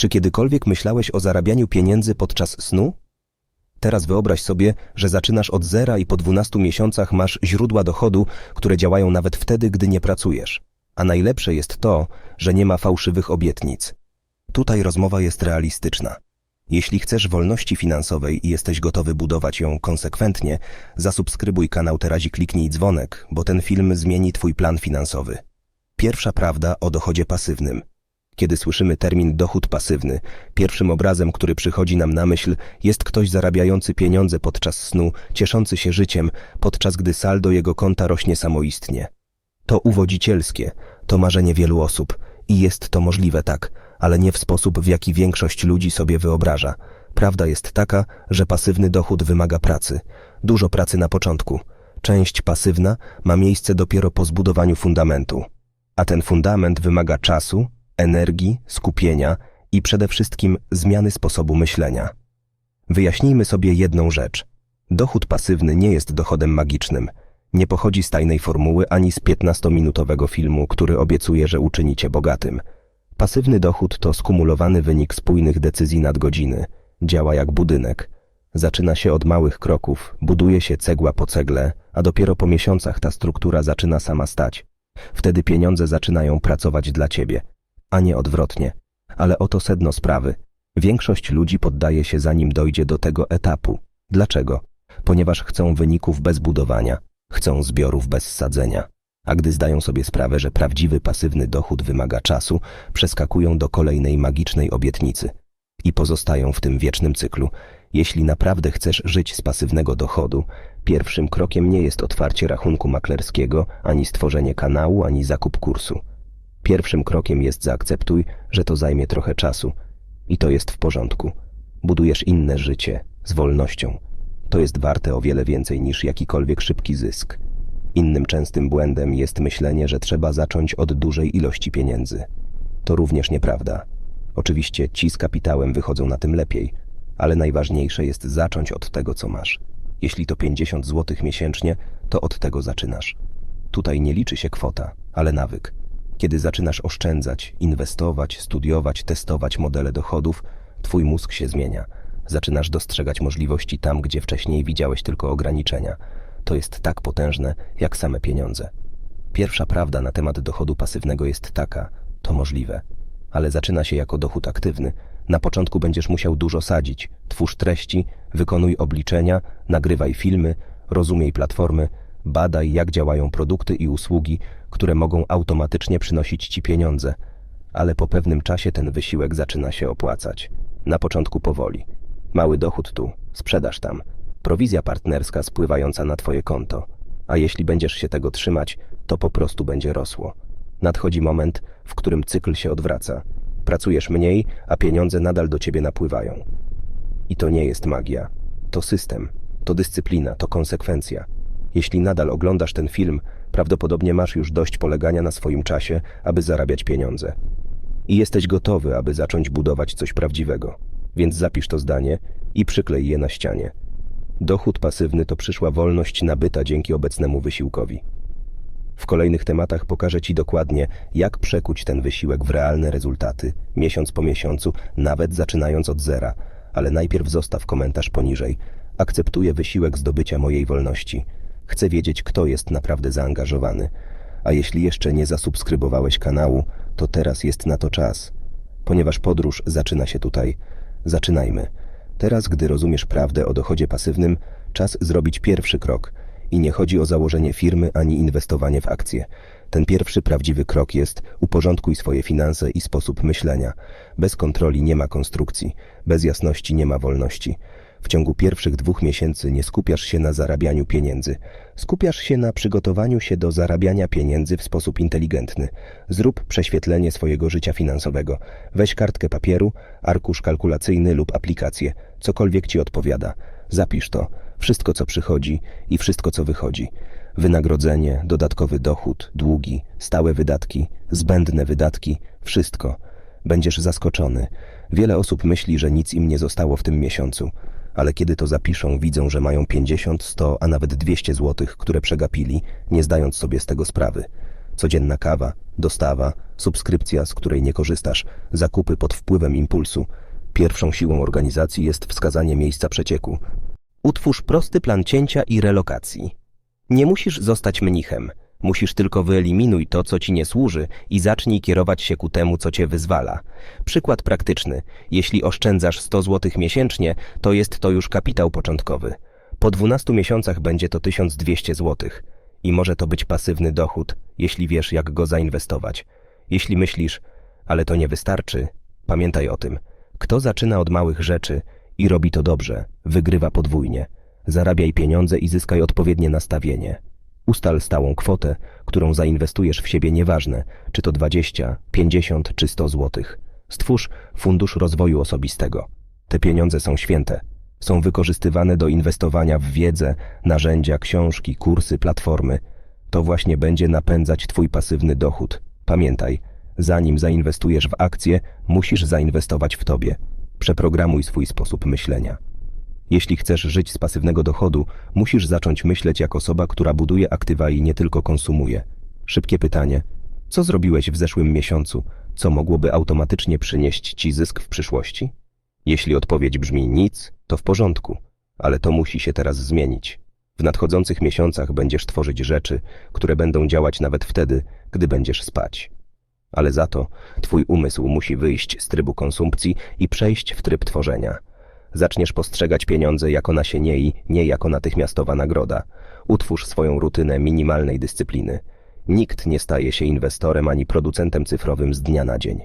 Czy kiedykolwiek myślałeś o zarabianiu pieniędzy podczas snu? Teraz wyobraź sobie, że zaczynasz od zera i po 12 miesiącach masz źródła dochodu, które działają nawet wtedy, gdy nie pracujesz. A najlepsze jest to, że nie ma fałszywych obietnic. Tutaj rozmowa jest realistyczna. Jeśli chcesz wolności finansowej i jesteś gotowy budować ją konsekwentnie, zasubskrybuj kanał teraz i kliknij dzwonek, bo ten film zmieni Twój plan finansowy. Pierwsza prawda o dochodzie pasywnym. Kiedy słyszymy termin dochód pasywny, pierwszym obrazem, który przychodzi nam na myśl, jest ktoś zarabiający pieniądze podczas snu, cieszący się życiem, podczas gdy saldo jego konta rośnie samoistnie. To uwodzicielskie, to marzenie wielu osób i jest to możliwe tak, ale nie w sposób, w jaki większość ludzi sobie wyobraża. Prawda jest taka, że pasywny dochód wymaga pracy. Dużo pracy na początku. Część pasywna ma miejsce dopiero po zbudowaniu fundamentu. A ten fundament wymaga czasu, energii, skupienia i przede wszystkim zmiany sposobu myślenia. Wyjaśnijmy sobie jedną rzecz. Dochód pasywny nie jest dochodem magicznym. Nie pochodzi z tajnej formuły ani z 15-minutowego filmu, który obiecuje, że uczyni cię bogatym. Pasywny dochód to skumulowany wynik spójnych decyzji nadgodziny. Działa jak budynek. Zaczyna się od małych kroków, buduje się cegła po cegle, a dopiero po miesiącach ta struktura zaczyna sama stać. Wtedy pieniądze zaczynają pracować dla ciebie, a nie odwrotnie. Ale oto sedno sprawy. Większość ludzi poddaje się zanim dojdzie do tego etapu. Dlaczego? Ponieważ chcą wyników bez budowania, chcą zbiorów bez sadzenia. A gdy zdają sobie sprawę, że prawdziwy pasywny dochód wymaga czasu, przeskakują do kolejnej magicznej obietnicy i pozostają w tym wiecznym cyklu. Jeśli naprawdę chcesz żyć z pasywnego dochodu, pierwszym krokiem nie jest otwarcie rachunku maklerskiego, ani stworzenie kanału, ani zakup kursu. Pierwszym krokiem jest zaakceptuj, że to zajmie trochę czasu i to jest w porządku. Budujesz inne życie z wolnością. To jest warte o wiele więcej niż jakikolwiek szybki zysk. Innym częstym błędem jest myślenie, że trzeba zacząć od dużej ilości pieniędzy. To również nieprawda. Oczywiście ci z kapitałem wychodzą na tym lepiej, ale najważniejsze jest zacząć od tego, co masz. Jeśli to 50 zł miesięcznie, to od tego zaczynasz. Tutaj nie liczy się kwota, ale nawyk. Kiedy zaczynasz oszczędzać, inwestować, studiować, testować modele dochodów, twój mózg się zmienia. Zaczynasz dostrzegać możliwości tam, gdzie wcześniej widziałeś tylko ograniczenia. To jest tak potężne, jak same pieniądze. Pierwsza prawda na temat dochodu pasywnego jest taka: to możliwe, ale zaczyna się jako dochód aktywny. Na początku będziesz musiał dużo sadzić. Twórz treści, wykonuj obliczenia, nagrywaj filmy, rozumiej platformy, badaj, jak działają produkty i usługi, które mogą automatycznie przynosić ci pieniądze. Ale po pewnym czasie ten wysiłek zaczyna się opłacać. Na początku powoli. Mały dochód tu, sprzedaż tam, prowizja partnerska spływająca na twoje konto. A jeśli będziesz się tego trzymać, to po prostu będzie rosło. Nadchodzi moment, w którym cykl się odwraca. Pracujesz mniej, a pieniądze nadal do ciebie napływają. I to nie jest magia. To system, to dyscyplina, to konsekwencja. Jeśli nadal oglądasz ten film, prawdopodobnie masz już dość polegania na swoim czasie, aby zarabiać pieniądze. I jesteś gotowy, aby zacząć budować coś prawdziwego. Więc zapisz to zdanie i przyklej je na ścianie. Dochód pasywny to przyszła wolność nabyta dzięki obecnemu wysiłkowi. W kolejnych tematach pokażę Ci dokładnie, jak przekuć ten wysiłek w realne rezultaty, miesiąc po miesiącu, nawet zaczynając od zera. Ale najpierw zostaw komentarz poniżej. Akceptuję wysiłek zdobycia mojej wolności. Chcę wiedzieć, kto jest naprawdę zaangażowany. A jeśli jeszcze nie zasubskrybowałeś kanału, to teraz jest na to czas. Ponieważ podróż zaczyna się tutaj. Zaczynajmy. Teraz, gdy rozumiesz prawdę o dochodzie pasywnym, czas zrobić pierwszy krok. I nie chodzi o założenie firmy ani inwestowanie w akcje. Ten pierwszy prawdziwy krok jest uporządkuj swoje finanse i sposób myślenia. Bez kontroli nie ma konstrukcji, bez jasności nie ma wolności. W ciągu pierwszych dwóch miesięcy nie skupiasz się na zarabianiu pieniędzy. Skupiasz się na przygotowaniu się do zarabiania pieniędzy w sposób inteligentny. Zrób prześwietlenie swojego życia finansowego. Weź kartkę papieru, arkusz kalkulacyjny lub aplikację. Cokolwiek ci odpowiada. Zapisz to. Wszystko, co przychodzi i wszystko, co wychodzi. Wynagrodzenie, dodatkowy dochód, długi, stałe wydatki, zbędne wydatki, wszystko. Będziesz zaskoczony. Wiele osób myśli, że nic im nie zostało w tym miesiącu ale kiedy to zapiszą, widzą, że mają 50, 100, a nawet 200 złotych, które przegapili, nie zdając sobie z tego sprawy. Codzienna kawa, dostawa, subskrypcja, z której nie korzystasz, zakupy pod wpływem impulsu. Pierwszą siłą organizacji jest wskazanie miejsca przecieku. Utwórz prosty plan cięcia i relokacji. Nie musisz zostać mnichem. Musisz tylko wyeliminuj to, co ci nie służy i zacznij kierować się ku temu, co cię wyzwala. Przykład praktyczny. Jeśli oszczędzasz 100 zł miesięcznie, to jest to już kapitał początkowy. Po 12 miesiącach będzie to 1200 zł. I może to być pasywny dochód, jeśli wiesz, jak go zainwestować. Jeśli myślisz, ale to nie wystarczy, pamiętaj o tym. Kto zaczyna od małych rzeczy i robi to dobrze, wygrywa podwójnie. Zarabiaj pieniądze i zyskaj odpowiednie nastawienie. Ustal stałą kwotę, którą zainwestujesz w siebie nieważne, czy to 20, 50 czy 100 złotych. Stwórz fundusz rozwoju osobistego. Te pieniądze są święte. Są wykorzystywane do inwestowania w wiedzę, narzędzia, książki, kursy, platformy. To właśnie będzie napędzać Twój pasywny dochód. Pamiętaj, zanim zainwestujesz w akcje, musisz zainwestować w Tobie. Przeprogramuj swój sposób myślenia. Jeśli chcesz żyć z pasywnego dochodu, musisz zacząć myśleć jak osoba, która buduje aktywa i nie tylko konsumuje. Szybkie pytanie. Co zrobiłeś w zeszłym miesiącu, co mogłoby automatycznie przynieść ci zysk w przyszłości? Jeśli odpowiedź brzmi nic, to w porządku, ale to musi się teraz zmienić. W nadchodzących miesiącach będziesz tworzyć rzeczy, które będą działać nawet wtedy, gdy będziesz spać. Ale za to twój umysł musi wyjść z trybu konsumpcji i przejść w tryb tworzenia. Zaczniesz postrzegać pieniądze jako nasienie i nie jako natychmiastowa nagroda. Utwórz swoją rutynę minimalnej dyscypliny. Nikt nie staje się inwestorem ani producentem cyfrowym z dnia na dzień.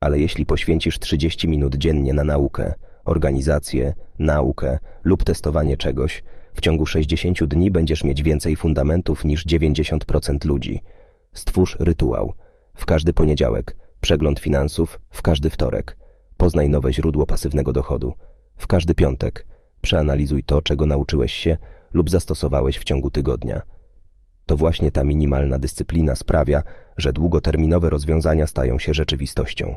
Ale jeśli poświęcisz 30 minut dziennie na naukę, organizację, naukę lub testowanie czegoś, w ciągu 60 dni będziesz mieć więcej fundamentów niż 90% ludzi. Stwórz rytuał. W każdy poniedziałek przegląd finansów, w każdy wtorek poznaj nowe źródło pasywnego dochodu. W każdy piątek przeanalizuj to, czego nauczyłeś się lub zastosowałeś w ciągu tygodnia. To właśnie ta minimalna dyscyplina sprawia, że długoterminowe rozwiązania stają się rzeczywistością.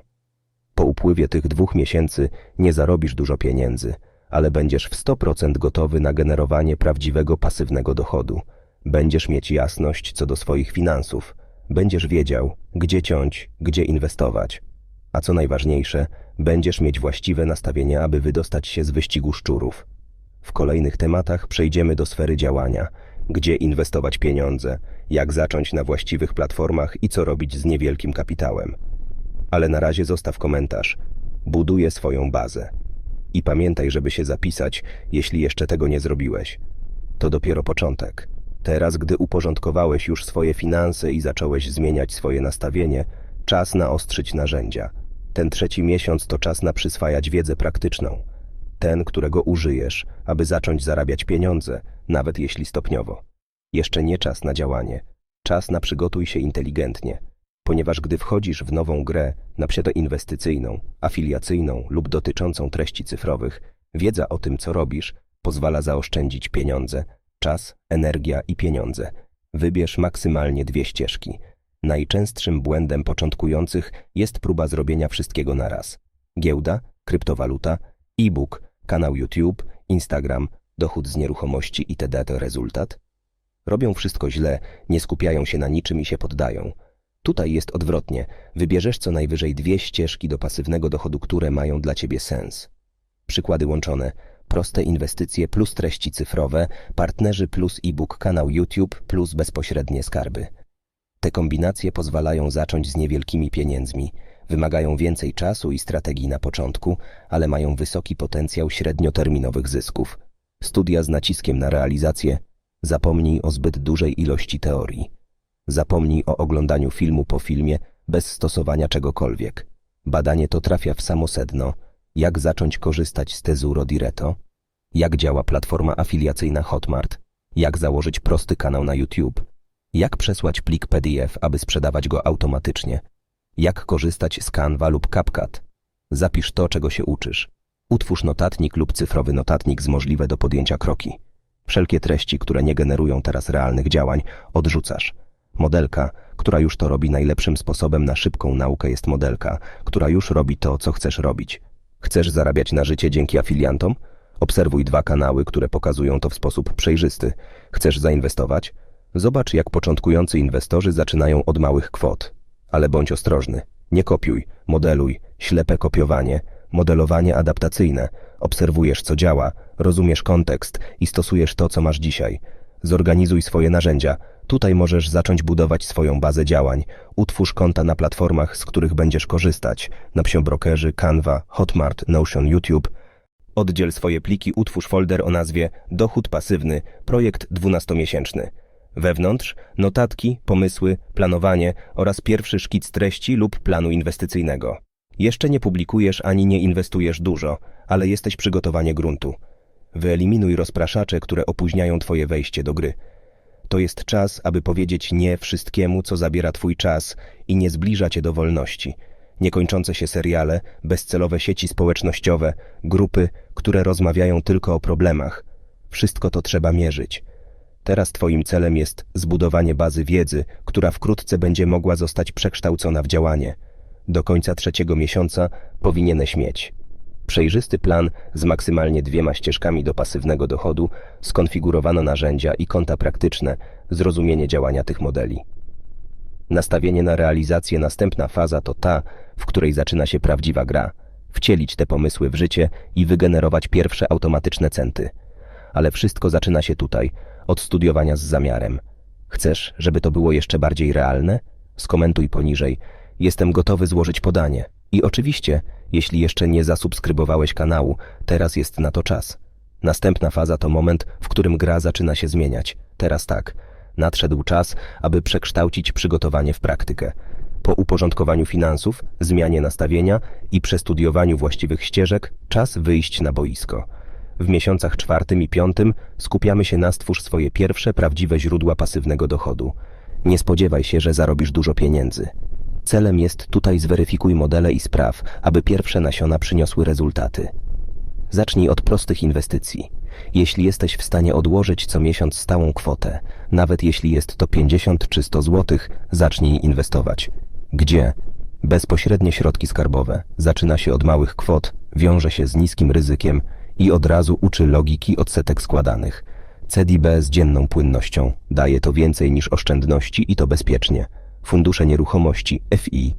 Po upływie tych dwóch miesięcy nie zarobisz dużo pieniędzy, ale będziesz w 100% gotowy na generowanie prawdziwego pasywnego dochodu. Będziesz mieć jasność co do swoich finansów. Będziesz wiedział, gdzie ciąć, gdzie inwestować. A co najważniejsze, będziesz mieć właściwe nastawienie, aby wydostać się z wyścigu szczurów. W kolejnych tematach przejdziemy do sfery działania, gdzie inwestować pieniądze, jak zacząć na właściwych platformach i co robić z niewielkim kapitałem. Ale na razie zostaw komentarz. Buduję swoją bazę. I pamiętaj, żeby się zapisać, jeśli jeszcze tego nie zrobiłeś. To dopiero początek. Teraz, gdy uporządkowałeś już swoje finanse i zacząłeś zmieniać swoje nastawienie, czas naostrzyć narzędzia. Ten trzeci miesiąc to czas na przyswajać wiedzę praktyczną. Ten, którego użyjesz, aby zacząć zarabiać pieniądze, nawet jeśli stopniowo. Jeszcze nie czas na działanie. Czas na przygotuj się inteligentnie. Ponieważ gdy wchodzisz w nową grę, na przykład inwestycyjną, afiliacyjną lub dotyczącą treści cyfrowych, wiedza o tym, co robisz, pozwala zaoszczędzić pieniądze, czas, energia i pieniądze. Wybierz maksymalnie dwie ścieżki. Najczęstszym błędem początkujących jest próba zrobienia wszystkiego naraz. Giełda, kryptowaluta, e-book, kanał YouTube, Instagram, dochód z nieruchomości itd. to rezultat? Robią wszystko źle, nie skupiają się na niczym i się poddają. Tutaj jest odwrotnie. Wybierzesz co najwyżej dwie ścieżki do pasywnego dochodu, które mają dla ciebie sens. Przykłady łączone. Proste inwestycje plus treści cyfrowe, partnerzy plus e-book, kanał YouTube plus bezpośrednie skarby. Te kombinacje pozwalają zacząć z niewielkimi pieniędzmi. Wymagają więcej czasu i strategii na początku, ale mają wysoki potencjał średnioterminowych zysków. Studia z naciskiem na realizację. Zapomnij o zbyt dużej ilości teorii. Zapomnij o oglądaniu filmu po filmie bez stosowania czegokolwiek. Badanie to trafia w samo sedno. Jak zacząć korzystać z Tezuro Direto? Jak działa platforma afiliacyjna Hotmart? Jak założyć prosty kanał na YouTube? Jak przesłać plik PDF, aby sprzedawać go automatycznie? Jak korzystać z Canva lub CapCut? Zapisz to, czego się uczysz. Utwórz notatnik lub cyfrowy notatnik z możliwe do podjęcia kroki. Wszelkie treści, które nie generują teraz realnych działań, odrzucasz. Modelka, która już to robi najlepszym sposobem na szybką naukę jest modelka, która już robi to, co chcesz robić. Chcesz zarabiać na życie dzięki afiliantom? Obserwuj dwa kanały, które pokazują to w sposób przejrzysty. Chcesz zainwestować? Zobacz, jak początkujący inwestorzy zaczynają od małych kwot. Ale bądź ostrożny. Nie kopiuj, modeluj, ślepe kopiowanie, modelowanie adaptacyjne. Obserwujesz, co działa, rozumiesz kontekst i stosujesz to, co masz dzisiaj. Zorganizuj swoje narzędzia. Tutaj możesz zacząć budować swoją bazę działań. Utwórz konta na platformach, z których będziesz korzystać. Na Brokerzy, Canva, Hotmart, Notion, YouTube. Oddziel swoje pliki, utwórz folder o nazwie Dochód pasywny, projekt 12-miesięczny. Wewnątrz notatki, pomysły, planowanie oraz pierwszy szkic treści lub planu inwestycyjnego. Jeszcze nie publikujesz ani nie inwestujesz dużo, ale jesteś przygotowanie gruntu. Wyeliminuj rozpraszacze, które opóźniają Twoje wejście do gry. To jest czas, aby powiedzieć nie wszystkiemu, co zabiera Twój czas i nie zbliża Cię do wolności. Niekończące się seriale, bezcelowe sieci społecznościowe, grupy, które rozmawiają tylko o problemach. Wszystko to trzeba mierzyć. Teraz Twoim celem jest zbudowanie bazy wiedzy, która wkrótce będzie mogła zostać przekształcona w działanie. Do końca trzeciego miesiąca powinieneś mieć przejrzysty plan z maksymalnie dwiema ścieżkami do pasywnego dochodu, skonfigurowano narzędzia i konta praktyczne, zrozumienie działania tych modeli. Nastawienie na realizację następna faza to ta, w której zaczyna się prawdziwa gra. Wcielić te pomysły w życie i wygenerować pierwsze automatyczne centy. Ale wszystko zaczyna się tutaj, od studiowania z zamiarem. Chcesz, żeby to było jeszcze bardziej realne? Skomentuj poniżej. Jestem gotowy złożyć podanie. I oczywiście, jeśli jeszcze nie zasubskrybowałeś kanału, teraz jest na to czas. Następna faza to moment, w którym gra zaczyna się zmieniać. Teraz tak. Nadszedł czas, aby przekształcić przygotowanie w praktykę. Po uporządkowaniu finansów, zmianie nastawienia i przestudiowaniu właściwych ścieżek, czas wyjść na boisko. W miesiącach czwartym i piątym skupiamy się na stwórz swoje pierwsze prawdziwe źródła pasywnego dochodu. Nie spodziewaj się, że zarobisz dużo pieniędzy. Celem jest tutaj zweryfikuj modele i spraw, aby pierwsze nasiona przyniosły rezultaty. Zacznij od prostych inwestycji. Jeśli jesteś w stanie odłożyć co miesiąc stałą kwotę, nawet jeśli jest to 50 czy 100 zł, zacznij inwestować. Gdzie? Bezpośrednie środki skarbowe. Zaczyna się od małych kwot, wiąże się z niskim ryzykiem i od razu uczy logiki odsetek składanych. CDB z dzienną płynnością. Daje to więcej niż oszczędności i to bezpiecznie. Fundusze Nieruchomości FI.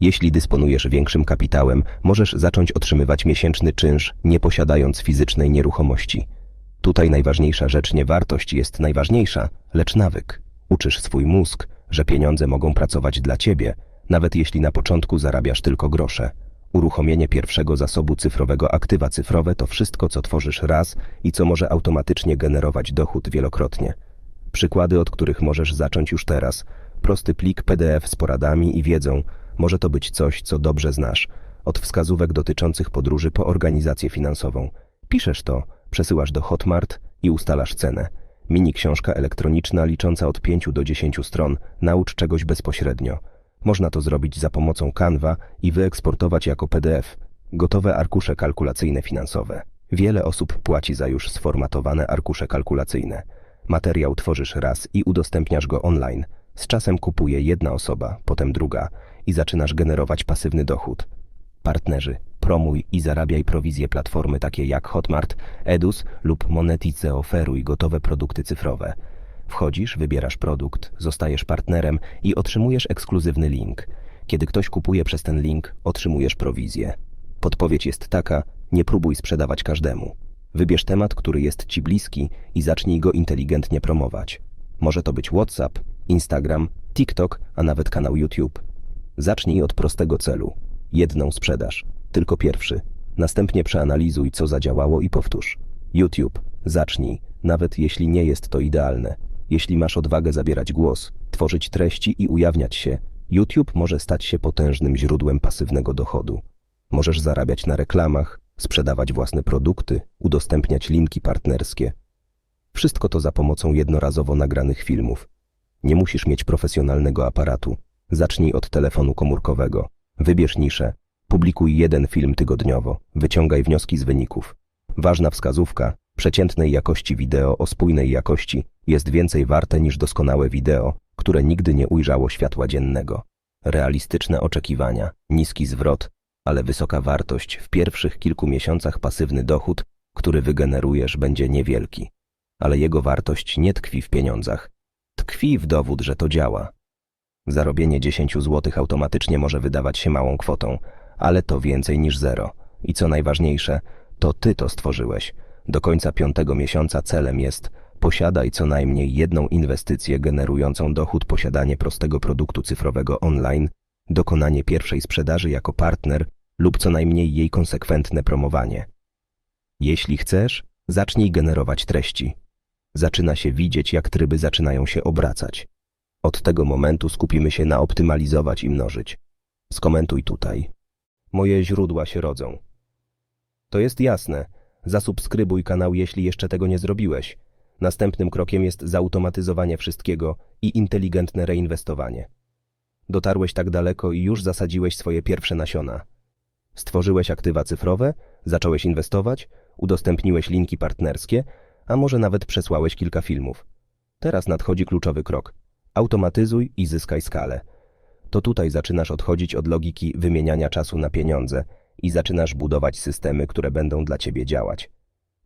Jeśli dysponujesz większym kapitałem, możesz zacząć otrzymywać miesięczny czynsz, nie posiadając fizycznej nieruchomości. Tutaj najważniejsza rzecz nie wartość jest najważniejsza, lecz nawyk. Uczysz swój mózg, że pieniądze mogą pracować dla ciebie, nawet jeśli na początku zarabiasz tylko grosze. Uruchomienie pierwszego zasobu cyfrowego aktywa cyfrowe to wszystko, co tworzysz raz i co może automatycznie generować dochód wielokrotnie. Przykłady, od których możesz zacząć już teraz – prosty plik PDF z poradami i wiedzą. Może to być coś, co dobrze znasz. Od wskazówek dotyczących podróży po organizację finansową. Piszesz to, przesyłasz do Hotmart i ustalasz cenę. Mini książka elektroniczna licząca od 5 do 10 stron. Naucz czegoś bezpośrednio. Można to zrobić za pomocą Canva i wyeksportować jako PDF. Gotowe arkusze kalkulacyjne finansowe. Wiele osób płaci za już sformatowane arkusze kalkulacyjne. Materiał tworzysz raz i udostępniasz go online. Z czasem kupuje jedna osoba, potem druga i zaczynasz generować pasywny dochód. Partnerzy, promuj i zarabiaj prowizje platformy takie jak Hotmart, Edus lub Monetize oferuj gotowe produkty cyfrowe. Wchodzisz, wybierasz produkt, zostajesz partnerem i otrzymujesz ekskluzywny link. Kiedy ktoś kupuje przez ten link, otrzymujesz prowizję. Podpowiedź jest taka, nie próbuj sprzedawać każdemu. Wybierz temat, który jest Ci bliski i zacznij go inteligentnie promować. Może to być WhatsApp, Instagram, TikTok, a nawet kanał YouTube. Zacznij od prostego celu. Jedną sprzedaż. Tylko pierwszy. Następnie przeanalizuj, co zadziałało i powtórz. YouTube. Zacznij, nawet jeśli nie jest to idealne. Jeśli masz odwagę zabierać głos, tworzyć treści i ujawniać się, YouTube może stać się potężnym źródłem pasywnego dochodu. Możesz zarabiać na reklamach, sprzedawać własne produkty, udostępniać linki partnerskie. Wszystko to za pomocą jednorazowo nagranych filmów. Nie musisz mieć profesjonalnego aparatu. Zacznij od telefonu komórkowego. Wybierz niszę. Publikuj jeden film tygodniowo. Wyciągaj wnioski z wyników. Ważna wskazówka. Przeciętnej jakości wideo o spójnej jakości jest więcej warte niż doskonałe wideo, które nigdy nie ujrzało światła dziennego. Realistyczne oczekiwania, niski zwrot, ale wysoka wartość w pierwszych kilku miesiącach pasywny dochód, który wygenerujesz będzie niewielki. Ale jego wartość nie tkwi w pieniądzach, tkwi w dowód, że to działa. Zarobienie 10 zł automatycznie może wydawać się małą kwotą, ale to więcej niż zero. I co najważniejsze, to ty to stworzyłeś. Do końca piątego miesiąca celem jest posiadaj co najmniej jedną inwestycję generującą dochód, posiadanie prostego produktu cyfrowego online, dokonanie pierwszej sprzedaży jako partner lub co najmniej jej konsekwentne promowanie. Jeśli chcesz, zacznij generować treści. Zaczyna się widzieć, jak tryby zaczynają się obracać. Od tego momentu skupimy się na optymalizować i mnożyć. Skomentuj tutaj. Moje źródła się rodzą. To jest jasne. Zasubskrybuj kanał, jeśli jeszcze tego nie zrobiłeś. Następnym krokiem jest zautomatyzowanie wszystkiego i inteligentne reinwestowanie. Dotarłeś tak daleko i już zasadziłeś swoje pierwsze nasiona. Stworzyłeś aktywa cyfrowe, zacząłeś inwestować, udostępniłeś linki partnerskie, a może nawet przesłałeś kilka filmów. Teraz nadchodzi kluczowy krok. Automatyzuj i zyskaj skalę. To tutaj zaczynasz odchodzić od logiki wymieniania czasu na pieniądze i zaczynasz budować systemy, które będą dla ciebie działać.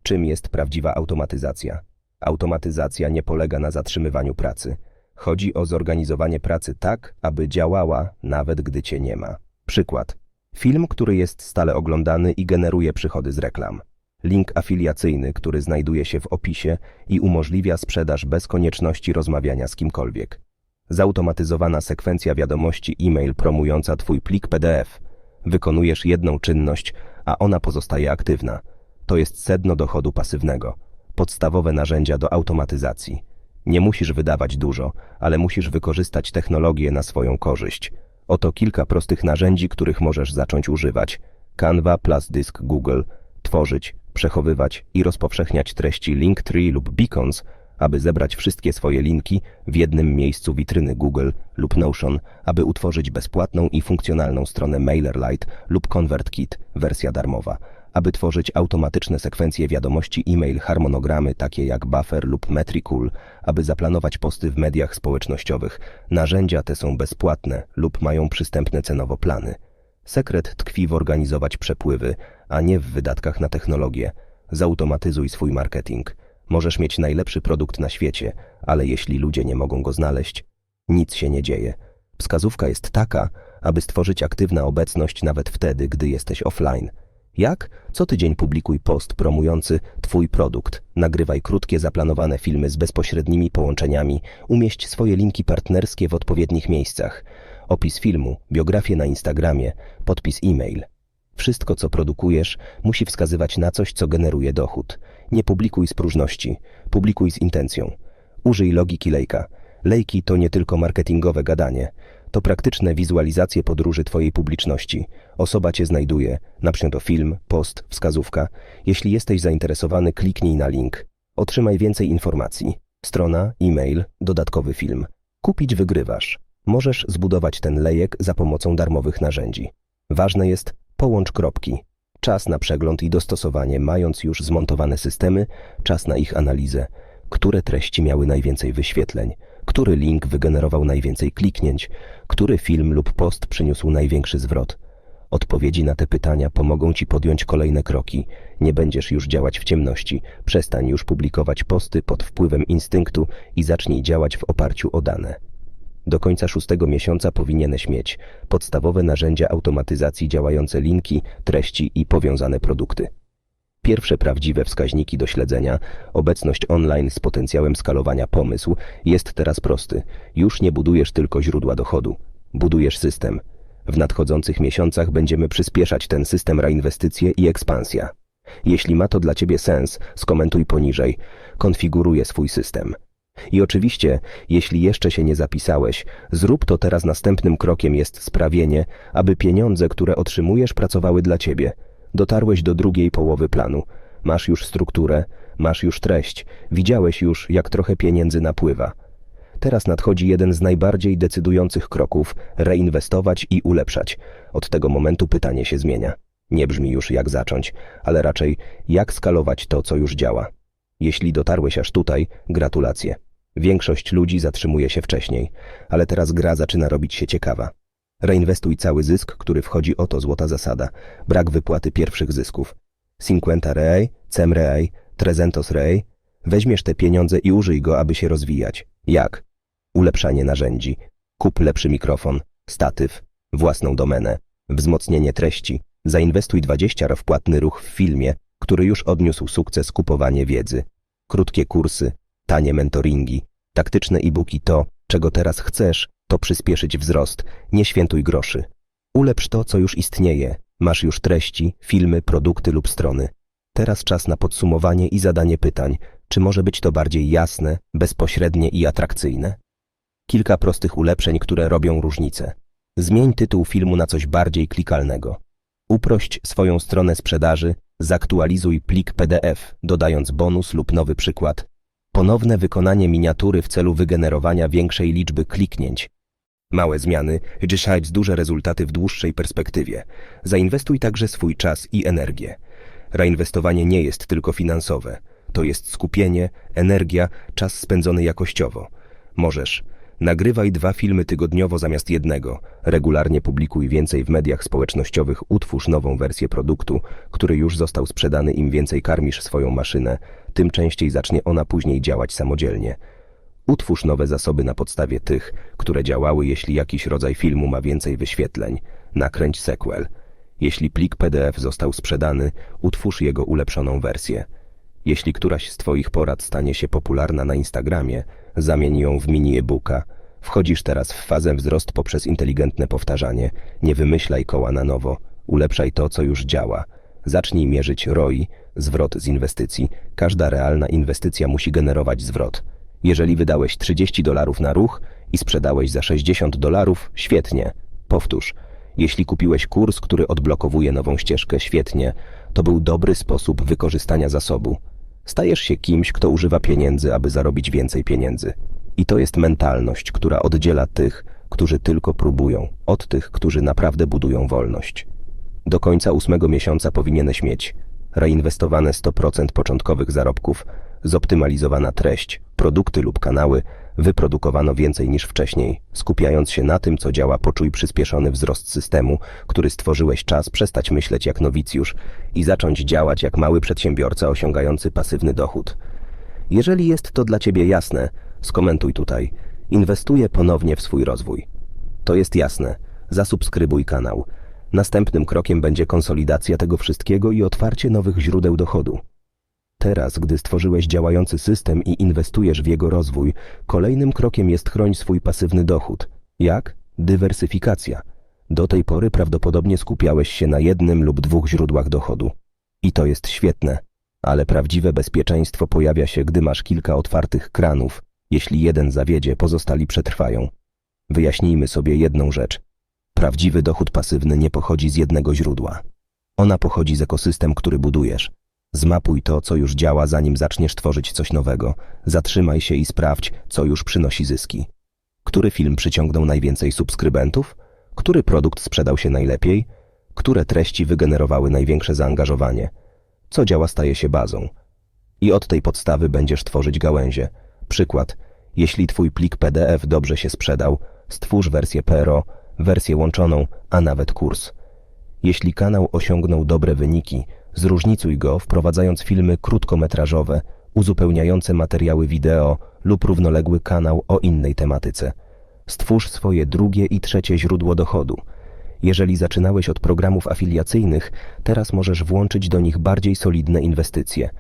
Czym jest prawdziwa automatyzacja? Automatyzacja nie polega na zatrzymywaniu pracy. Chodzi o zorganizowanie pracy tak, aby działała, nawet gdy cię nie ma. Przykład. Film, który jest stale oglądany i generuje przychody z reklam. Link afiliacyjny, który znajduje się w opisie i umożliwia sprzedaż bez konieczności rozmawiania z kimkolwiek. Zautomatyzowana sekwencja wiadomości e-mail promująca Twój plik PDF. Wykonujesz jedną czynność, a ona pozostaje aktywna. To jest sedno dochodu pasywnego. Podstawowe narzędzia do automatyzacji. Nie musisz wydawać dużo, ale musisz wykorzystać technologię na swoją korzyść. Oto kilka prostych narzędzi, których możesz zacząć używać. Canva plus dysk Google, tworzyć, przechowywać i rozpowszechniać treści Linktree lub Beacons, aby zebrać wszystkie swoje linki w jednym miejscu witryny Google lub Notion, aby utworzyć bezpłatną i funkcjonalną stronę MailerLite lub ConvertKit, wersja darmowa, aby tworzyć automatyczne sekwencje wiadomości e-mail, harmonogramy takie jak Buffer lub Metricool, aby zaplanować posty w mediach społecznościowych. Narzędzia te są bezpłatne lub mają przystępne cenowo plany. Sekret tkwi w organizować przepływy, a nie w wydatkach na technologię. Zautomatyzuj swój marketing. Możesz mieć najlepszy produkt na świecie, ale jeśli ludzie nie mogą go znaleźć, nic się nie dzieje. Wskazówka jest taka, aby stworzyć aktywna obecność nawet wtedy, gdy jesteś offline. Jak? Co tydzień publikuj post promujący Twój produkt, nagrywaj krótkie zaplanowane filmy z bezpośrednimi połączeniami, umieść swoje linki partnerskie w odpowiednich miejscach, opis filmu, biografię na Instagramie, podpis e-mail. Wszystko, co produkujesz, musi wskazywać na coś, co generuje dochód. Nie publikuj z próżności, publikuj z intencją. Użyj logiki lejka. Lejki to nie tylko marketingowe gadanie, to praktyczne wizualizacje podróży Twojej publiczności. Osoba Cię znajduje, na przykład film, post, wskazówka. Jeśli jesteś zainteresowany, kliknij na link. Otrzymaj więcej informacji. Strona, e-mail, dodatkowy film. Kupić wygrywasz. Możesz zbudować ten lejek za pomocą darmowych narzędzi. Ważne jest, połącz kropki. Czas na przegląd i dostosowanie, mając już zmontowane systemy, czas na ich analizę. Które treści miały najwięcej wyświetleń? Który link wygenerował najwięcej kliknięć? Który film lub post przyniósł największy zwrot? Odpowiedzi na te pytania pomogą Ci podjąć kolejne kroki. Nie będziesz już działać w ciemności. Przestań już publikować posty pod wpływem instynktu i zacznij działać w oparciu o dane. Do końca szóstego miesiąca powinieneś mieć podstawowe narzędzia automatyzacji działające linki, treści i powiązane produkty. Pierwsze prawdziwe wskaźniki do śledzenia, obecność online z potencjałem skalowania pomysł, jest teraz prosty. Już nie budujesz tylko źródła dochodu, budujesz system. W nadchodzących miesiącach będziemy przyspieszać ten system reinwestycje i ekspansja. Jeśli ma to dla Ciebie sens, skomentuj poniżej. Konfiguruję swój system. I oczywiście, jeśli jeszcze się nie zapisałeś, zrób to teraz następnym krokiem jest sprawienie, aby pieniądze, które otrzymujesz, pracowały dla Ciebie. Dotarłeś do drugiej połowy planu. Masz już strukturę, masz już treść, widziałeś już, jak trochę pieniędzy napływa. Teraz nadchodzi jeden z najbardziej decydujących kroków reinwestować i ulepszać. Od tego momentu pytanie się zmienia. Nie brzmi już jak zacząć, ale raczej jak skalować to, co już działa. Jeśli dotarłeś aż tutaj, gratulacje. Większość ludzi zatrzymuje się wcześniej, ale teraz gra zaczyna robić się ciekawa. Reinwestuj cały zysk, który wchodzi oto złota zasada. Brak wypłaty pierwszych zysków. Cinquenta rei, cem rei, trezentos rei. Weźmiesz te pieniądze i użyj go, aby się rozwijać. Jak? ulepszanie narzędzi, kup lepszy mikrofon, statyw, własną domenę, wzmocnienie treści, zainwestuj 20 r w płatny ruch w filmie, który już odniósł sukces kupowanie wiedzy, krótkie kursy, tanie mentoringi, taktyczne e-booki to, czego teraz chcesz, to przyspieszyć wzrost, nie świętuj groszy. Ulepsz to, co już istnieje, masz już treści, filmy, produkty lub strony. Teraz czas na podsumowanie i zadanie pytań, czy może być to bardziej jasne, bezpośrednie i atrakcyjne? Kilka prostych ulepszeń, które robią różnicę. Zmień tytuł filmu na coś bardziej klikalnego. Uprość swoją stronę sprzedaży, zaktualizuj plik PDF, dodając bonus lub nowy przykład. Ponowne wykonanie miniatury w celu wygenerowania większej liczby kliknięć. Małe zmiany, osiągać duże rezultaty w dłuższej perspektywie. Zainwestuj także swój czas i energię. Reinwestowanie nie jest tylko finansowe. To jest skupienie, energia, czas spędzony jakościowo. Możesz Nagrywaj dwa filmy tygodniowo zamiast jednego. Regularnie publikuj więcej w mediach społecznościowych. Utwórz nową wersję produktu, który już został sprzedany. Im więcej karmisz swoją maszynę, tym częściej zacznie ona później działać samodzielnie. Utwórz nowe zasoby na podstawie tych, które działały, jeśli jakiś rodzaj filmu ma więcej wyświetleń. Nakręć sequel. Jeśli plik PDF został sprzedany, utwórz jego ulepszoną wersję. Jeśli któraś z Twoich porad stanie się popularna na Instagramie, zamień ją w mini e-booka. Wchodzisz teraz w fazę wzrost poprzez inteligentne powtarzanie. Nie wymyślaj koła na nowo. Ulepszaj to, co już działa. Zacznij mierzyć ROI, zwrot z inwestycji. Każda realna inwestycja musi generować zwrot. Jeżeli wydałeś 30 dolarów na ruch i sprzedałeś za 60 dolarów, świetnie. Powtórz. Jeśli kupiłeś kurs, który odblokowuje nową ścieżkę, świetnie. To był dobry sposób wykorzystania zasobu. Stajesz się kimś, kto używa pieniędzy, aby zarobić więcej pieniędzy. I to jest mentalność, która oddziela tych, którzy tylko próbują, od tych, którzy naprawdę budują wolność. Do końca ósmego miesiąca powinieneś mieć reinwestowane 100% początkowych zarobków, zoptymalizowana treść, produkty lub kanały, wyprodukowano więcej niż wcześniej. Skupiając się na tym, co działa, poczuj przyspieszony wzrost systemu, który stworzyłeś czas przestać myśleć jak nowicjusz i zacząć działać jak mały przedsiębiorca osiągający pasywny dochód. Jeżeli jest to dla Ciebie jasne, skomentuj tutaj. Inwestuję ponownie w swój rozwój. To jest jasne. Zasubskrybuj kanał. Następnym krokiem będzie konsolidacja tego wszystkiego i otwarcie nowych źródeł dochodu. Teraz, gdy stworzyłeś działający system i inwestujesz w jego rozwój, kolejnym krokiem jest chroń swój pasywny dochód. Jak? Dywersyfikacja. Do tej pory prawdopodobnie skupiałeś się na jednym lub dwóch źródłach dochodu. I to jest świetne, ale prawdziwe bezpieczeństwo pojawia się, gdy masz kilka otwartych kranów. Jeśli jeden zawiedzie, pozostali przetrwają. Wyjaśnijmy sobie jedną rzecz. Prawdziwy dochód pasywny nie pochodzi z jednego źródła. Ona pochodzi z ekosystem, który budujesz. Zmapuj to, co już działa, zanim zaczniesz tworzyć coś nowego. Zatrzymaj się i sprawdź, co już przynosi zyski. Który film przyciągnął najwięcej subskrybentów? Który produkt sprzedał się najlepiej? Które treści wygenerowały największe zaangażowanie? Co działa staje się bazą. I od tej podstawy będziesz tworzyć gałęzie. Przykład. Jeśli twój plik PDF dobrze się sprzedał, stwórz wersję PRO, wersję łączoną, a nawet kurs. Jeśli kanał osiągnął dobre wyniki, Zróżnicuj go, wprowadzając filmy krótkometrażowe, uzupełniające materiały wideo lub równoległy kanał o innej tematyce. Stwórz swoje drugie i trzecie źródło dochodu. Jeżeli zaczynałeś od programów afiliacyjnych, teraz możesz włączyć do nich bardziej solidne inwestycje.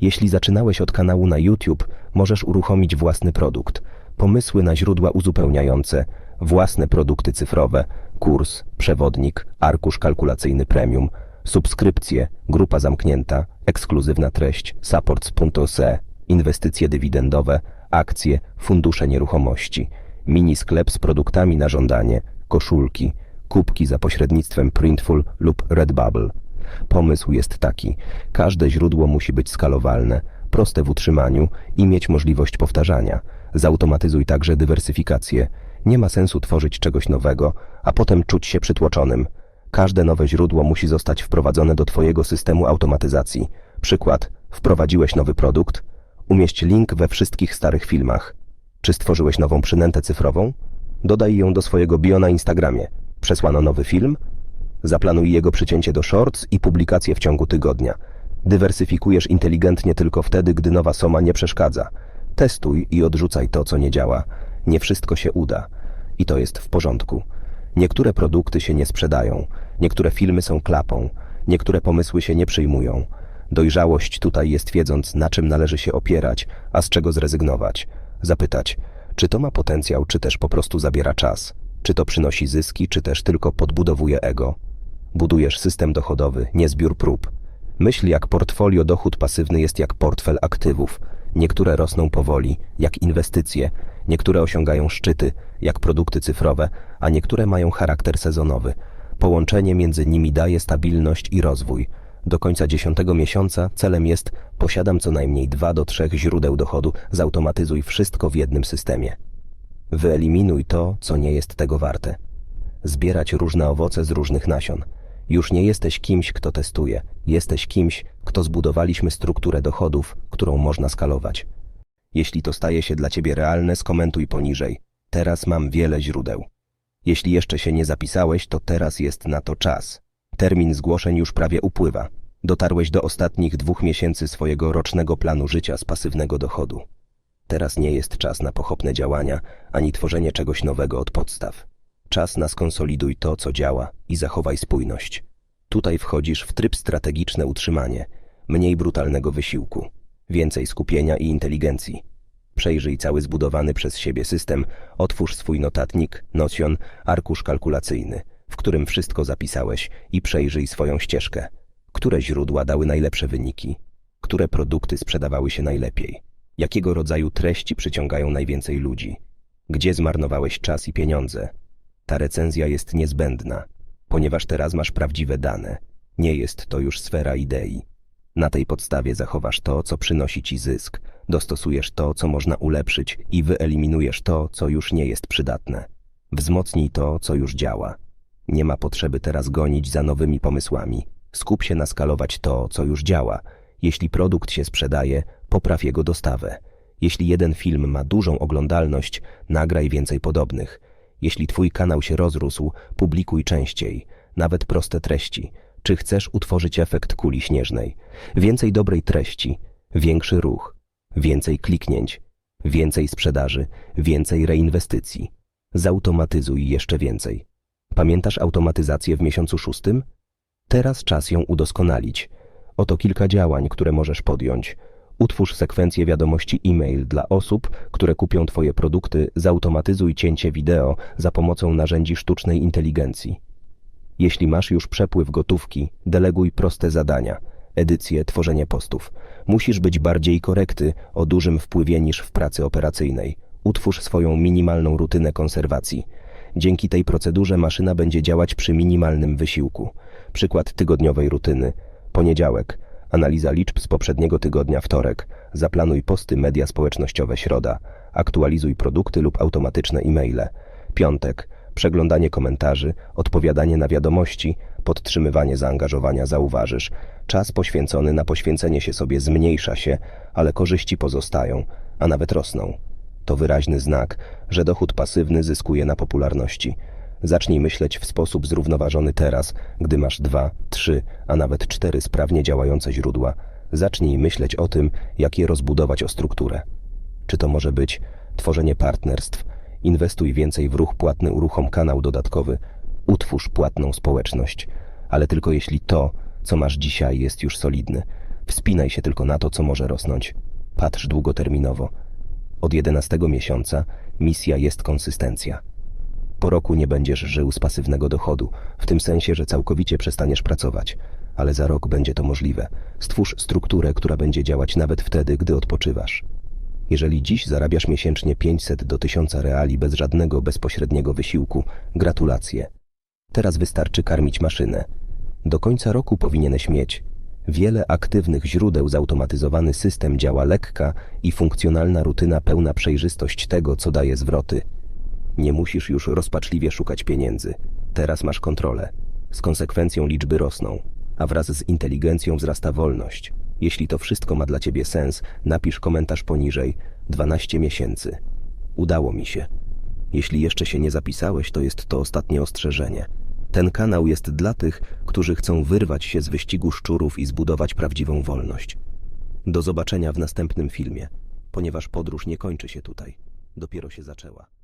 Jeśli zaczynałeś od kanału na YouTube, możesz uruchomić własny produkt, pomysły na źródła uzupełniające, własne produkty cyfrowe, kurs, przewodnik, arkusz kalkulacyjny premium – subskrypcje, grupa zamknięta, ekskluzywna treść, supports.se, inwestycje dywidendowe, akcje, fundusze nieruchomości, mini sklep z produktami na żądanie, koszulki, kubki za pośrednictwem Printful lub Redbubble. Pomysł jest taki: każde źródło musi być skalowalne, proste w utrzymaniu i mieć możliwość powtarzania. Zautomatyzuj także dywersyfikację. Nie ma sensu tworzyć czegoś nowego, a potem czuć się przytłoczonym. Każde nowe źródło musi zostać wprowadzone do Twojego systemu automatyzacji. Przykład. Wprowadziłeś nowy produkt? Umieść link we wszystkich starych filmach. Czy stworzyłeś nową przynętę cyfrową? Dodaj ją do swojego bio na Instagramie. Przesłano nowy film? Zaplanuj jego przycięcie do shorts i publikację w ciągu tygodnia. Dywersyfikujesz inteligentnie tylko wtedy, gdy nowa soma nie przeszkadza. Testuj i odrzucaj to, co nie działa. Nie wszystko się uda i to jest w porządku. Niektóre produkty się nie sprzedają, niektóre filmy są klapą, niektóre pomysły się nie przyjmują. Dojrzałość tutaj jest wiedząc, na czym należy się opierać, a z czego zrezygnować. Zapytać, czy to ma potencjał, czy też po prostu zabiera czas. Czy to przynosi zyski, czy też tylko podbudowuje ego. Budujesz system dochodowy, nie zbiór prób. Myśl jak portfolio dochód pasywny jest jak portfel aktywów. Niektóre rosną powoli, jak inwestycje, niektóre osiągają szczyty, jak produkty cyfrowe, a niektóre mają charakter sezonowy. Połączenie między nimi daje stabilność i rozwój. Do końca dziesiątego miesiąca celem jest posiadam co najmniej dwa do trzech źródeł dochodu, zautomatyzuj wszystko w jednym systemie. Wyeliminuj to, co nie jest tego warte. Zbierać różne owoce z różnych nasion. Już nie jesteś kimś, kto testuje. Jesteś kimś, kto zbudowaliśmy strukturę dochodów, którą można skalować. Jeśli to staje się dla ciebie realne, skomentuj poniżej. Teraz mam wiele źródeł. Jeśli jeszcze się nie zapisałeś, to teraz jest na to czas. Termin zgłoszeń już prawie upływa. Dotarłeś do ostatnich dwóch miesięcy swojego rocznego planu życia z pasywnego dochodu. Teraz nie jest czas na pochopne działania, ani tworzenie czegoś nowego od podstaw. Czas na skonsoliduj to, co działa i zachowaj spójność. Tutaj wchodzisz w tryb strategiczne utrzymanie, mniej brutalnego wysiłku, więcej skupienia i inteligencji. Przejrzyj cały zbudowany przez siebie system, otwórz swój notatnik, nocjon, arkusz kalkulacyjny, w którym wszystko zapisałeś i przejrzyj swoją ścieżkę. Które źródła dały najlepsze wyniki? Które produkty sprzedawały się najlepiej? Jakiego rodzaju treści przyciągają najwięcej ludzi? Gdzie zmarnowałeś czas i pieniądze? Ta recenzja jest niezbędna, ponieważ teraz masz prawdziwe dane. Nie jest to już sfera idei. Na tej podstawie zachowasz to, co przynosi ci zysk, dostosujesz to, co można ulepszyć i wyeliminujesz to, co już nie jest przydatne. Wzmocnij to, co już działa. Nie ma potrzeby teraz gonić za nowymi pomysłami. Skup się na skalować to, co już działa. Jeśli produkt się sprzedaje, popraw jego dostawę. Jeśli jeden film ma dużą oglądalność, nagraj więcej podobnych. Jeśli twój kanał się rozrósł, publikuj częściej, nawet proste treści. Czy chcesz utworzyć efekt kuli śnieżnej? Więcej dobrej treści, większy ruch, więcej kliknięć, więcej sprzedaży, więcej reinwestycji. Zautomatyzuj jeszcze więcej. Pamiętasz automatyzację w miesiącu szóstym? Teraz czas ją udoskonalić. Oto kilka działań, które możesz podjąć. Utwórz sekwencję wiadomości e-mail dla osób, które kupią Twoje produkty, zautomatyzuj cięcie wideo za pomocą narzędzi sztucznej inteligencji. Jeśli masz już przepływ gotówki, deleguj proste zadania, edycję, tworzenie postów. Musisz być bardziej korekty o dużym wpływie niż w pracy operacyjnej. Utwórz swoją minimalną rutynę konserwacji. Dzięki tej procedurze maszyna będzie działać przy minimalnym wysiłku. Przykład tygodniowej rutyny. Poniedziałek. Analiza liczb z poprzedniego tygodnia wtorek. Zaplanuj posty media społecznościowe środa. Aktualizuj produkty lub automatyczne e-maile. Piątek. Przeglądanie komentarzy, odpowiadanie na wiadomości, podtrzymywanie zaangażowania zauważysz. Czas poświęcony na poświęcenie się sobie zmniejsza się, ale korzyści pozostają, a nawet rosną. To wyraźny znak, że dochód pasywny zyskuje na popularności. Zacznij myśleć w sposób zrównoważony teraz, gdy masz dwa, trzy, a nawet cztery sprawnie działające źródła. Zacznij myśleć o tym, jak je rozbudować o strukturę. Czy to może być tworzenie partnerstw, inwestuj więcej w ruch płatny, uruchom kanał dodatkowy, utwórz płatną społeczność, ale tylko jeśli to, co masz dzisiaj, jest już solidne. Wspinaj się tylko na to, co może rosnąć. Patrz długoterminowo. Od 11 miesiąca misja jest konsystencja. Po roku nie będziesz żył z pasywnego dochodu, w tym sensie, że całkowicie przestaniesz pracować, ale za rok będzie to możliwe. Stwórz strukturę, która będzie działać nawet wtedy, gdy odpoczywasz. Jeżeli dziś zarabiasz miesięcznie 500 do 1000 reali bez żadnego bezpośredniego wysiłku, gratulacje. Teraz wystarczy karmić maszynę. Do końca roku powinieneś mieć wiele aktywnych źródeł, zautomatyzowany system działa lekka i funkcjonalna rutyna pełna przejrzystość tego, co daje zwroty. Nie musisz już rozpaczliwie szukać pieniędzy. Teraz masz kontrolę. Z konsekwencją liczby rosną, a wraz z inteligencją wzrasta wolność. Jeśli to wszystko ma dla ciebie sens, napisz komentarz poniżej 12 miesięcy. Udało mi się. Jeśli jeszcze się nie zapisałeś, to jest to ostatnie ostrzeżenie. Ten kanał jest dla tych, którzy chcą wyrwać się z wyścigu szczurów i zbudować prawdziwą wolność. Do zobaczenia w następnym filmie, ponieważ podróż nie kończy się tutaj. dopiero się zaczęła.